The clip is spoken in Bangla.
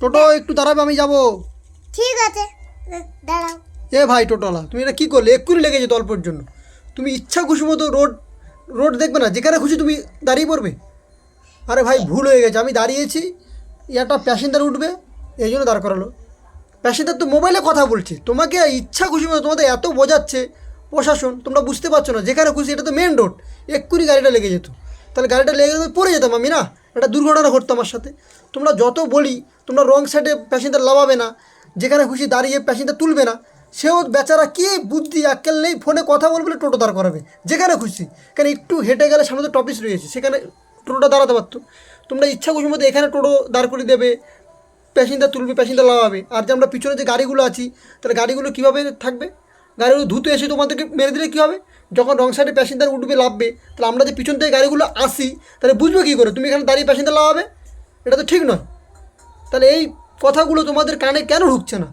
টোটো একটু দাঁড়াবে আমি যাব। ঠিক আছে। দাঁড়াও। এ ভাই টোটোলা তুমি এটা কী করলে? এক্ষুনি লেগে যেত অল্পের জন্য। তুমি ইচ্ছা খুশি মতো রোড রোড দেখবে না? যেখানে খুশি তুমি দাঁড়িয়ে পড়বে। আরে ভাই ভুল হয়ে গেছে। আমি দাঁড়িয়েছি একটা প্যাসেঞ্জার উঠবে এই জন্য দাঁড় করালো। প্যাসেঞ্জার তো মোবাইলে কথা বলছে। তোমাকে ইচ্ছা খুশি মতো তোমাদের এত বোঝাচ্ছে প্রশাসন তোমরা বুঝতে পারছ না। যেখানে খুশি এটা তো মেন রোড এক্ষুনি গাড়িটা লেগে যেত। তাহলে গাড়িটা লেগে যেত পড়ে যেতাম আমি না? একটা দুর্ঘটনা ঘটতো আমার সাথে। তোমরা যত বলি, তোমরা রং সাইডে প্যাসেঞ্জার লাভাবে না, যেখানে খুশি দাঁড়িয়ে প্যাসেঞ্জার তুলবে না, সেও বেচারা কি বুদ্ধি, আক্কেল নেই, ফোনে কথা বলবে টোটো দাঁড় করাবে, যেখানে খুশি। কারণ একটু হেঁটে গেলে সামনে তো টপিস রয়েছে, সেখানে টোটোটা দাঁড়াতে পারতো। তোমরা ইচ্ছা খুশি মতো এখানে টোটো দাঁড় করে দেবে প্যাসেঞ্জার তুলবে প্যাসেঞ্জার লাগাবে আর যে আমরা পিছনে যে গাড়িগুলো আছি, তাহলে গাড়িগুলো কীভাবে থাকবে? গাড়িগুলো ধুতে এসে তোমাদেরকে মেরে দিলে কী হবে? যখন রং সাইডে প্যাসেঞ্জার উঠবে লাভবে তাহলে আমরা যে পিছন থেকে গাড়িগুলো আসি, তাহলে বুঝবে কী করে? তুমি এখানে দাঁড়িয়ে প্যাসেঞ্জার লাভাবে এটা তো ঠিক নয়। তাহলে এই কথাগুলো তোমাদের কানে কেন ঢুকছে না?